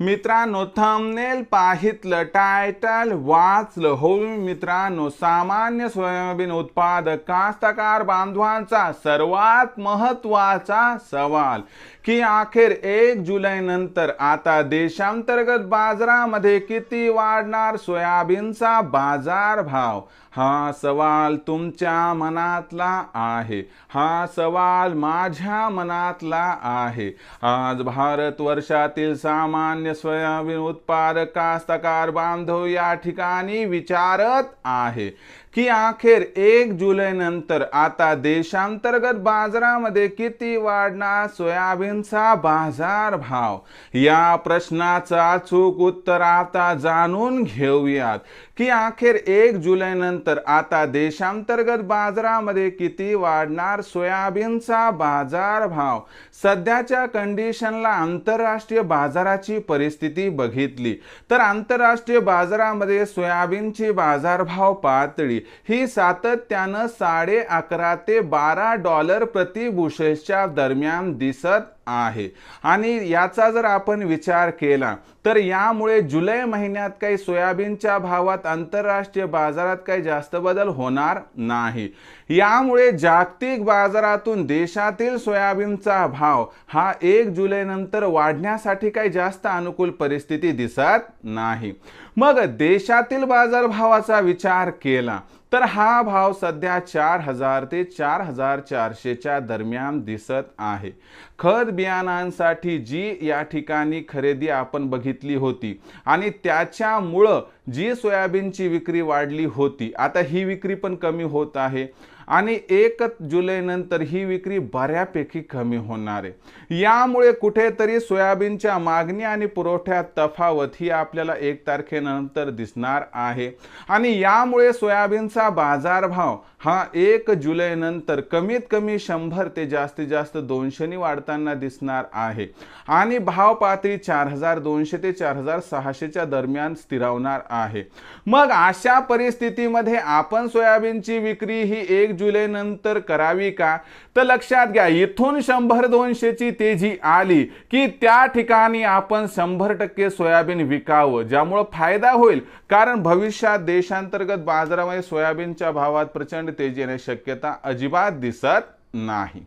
मित्रांनो thumbnail पाहितलं title वाचलं हो मित्रांनो सामान्य सोयाबीन उत्पादक कास्तकार बांधवांचा सर्वात महत्त्वाचा सवाल की अखेर एक जुलै नंतर आता देशांतर्गत बाजारामध्ये किती वाढणार सोयाबीनचा बाजार भाव हा सवाल तुमच्या मनातला आहे. हा सवाल माझ्या मनातला आहे. आज भारत वर्षातील सामान्य सोयाबीन उत्पादक कास्तकार बांधव या ठिकाणी विचारत आहे की अखेर एक जुलै नंतर आता देशांतर्गत बाजारामध्ये किती वाढणार सोयाबीनचा बाजार भाव? या प्रश्नाचं अचूक उत्तर आता जाणून घेऊयात की अखेर एक जुलै नंतर आता देशांतर्गत बाजारामध्ये किती वाढणार सोयाबीनचा बाजार भाव? सध्याच्या कंडिशनला आंतरराष्ट्रीय बाजाराची परिस्थिती बघितली. तर आंतरराष्ट्रीय बाजारामध्ये सोयाबीनची बाजारभाव पातळी ही सातत्यानं साडे अकरा ते बारा डॉलर प्रति बुशेसच्या दरम्यान दिसत आहे. आणि याचा जर आपण विचार केला तर यामुळे जुलै महिन्यात काही सोयाबीनच्या भावात आंतरराष्ट्रीय बाजारात काही जास्त बदल होणार नाही. यामुळे जागतिक बाजारातून देशातील सोयाबीनचा भाव हा एक जुलै नंतर वाढण्यासाठी काही जास्त अनुकूल परिस्थिती दिसत नाही. मग देशातील बाजारभावाचा विचार केला तर हा भाव सध्या चार हजार ते चार हजार चारशेच्या दरम्यान दिसत आहे. खत बियाणांसाठी जी या ठिकाणी खरेदी आपण बघितली होती आणि त्याच्यामुळं जी सोयाबीनची विक्री वाढली होती आता ही विक्री पण कमी होत आहे. आणि एक जुलैनंतर ही विक्री बऱ्यापैकी कमी होणार आहे. यामुळे कुठेतरी सोयाबीनच्या मागणी आणि पुरवठ्यात तफावत ही आपल्याला एक तारखेनंतर दिसणार आहे. आणि यामुळे सोयाबीनचा बाजारभाव हा एक जुलै नंतर कमीत कमी शंभर ते जास्तीत जास्त दोनशेनी वाढताना दिसणार आहे. आणि भाव पातळी चार हजार दोनशे ते चार हजार सहाशेच्या दरम्यान स्थिरावणार आहे. मग अशा परिस्थितीमध्ये आपण सोयाबीनची विक्री ही एक जुलै नंतर करावी का? तर लक्षात घ्या इथून शंभर दोनशेची तेजी आली की त्या ठिकाणी आपण शंभर टक्के सोयाबीन विकावं ज्यामुळं फायदा होईल. कारण भविष्यात देशांतर्गत बाजारामध्ये सोयाबीनच्या भावात प्रचंड तेज येण्याची शक्यता अजिबात दिसत नाही.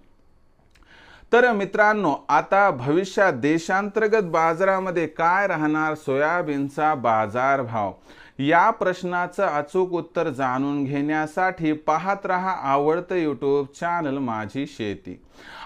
तर मित्रांनो आता भविष्यात देशांतर्गत बाजारामध्ये काय राहणार? सोयाबीनचा बाजारभाव. या प्रश्नाचं अचूक उत्तर जाणून घेण्यासाठी पाहत रहा आवडतं यूट्यूब चॅनल माझी शेती.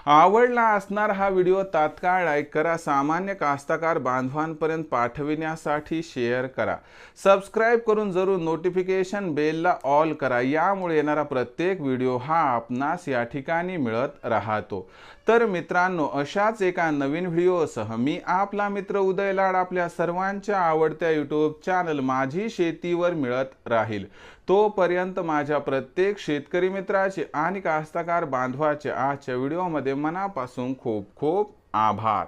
आवडला असणार हा व्हिडिओ तात्काळ लाईक करा सामान्य कास्तकार बांधवांपर्यंत पाठविण्यासाठी शेअर करा. सबस्क्राईब करून जरूर नोटिफिकेशन बेलला ऑल करा. यामुळे येणारा प्रत्येक व्हिडिओ हा आपणास या ठिकाणी मिळत राहतो. तर मित्रांनो अशाच एका नवीन व्हिडिओसह मी आपला मित्र उदय लाड आपल्या सर्वांच्या आवडत्या यूट्यूब चॅनल माझी शेतीवर मिळत राहील. तोपर्यंत माझ्या प्रत्येक शेतकरी मित्राचे आणि कास्तकार बांधवाचे आजच्या व्हिडिओमध्ये मनापासून खूप खूप आभार.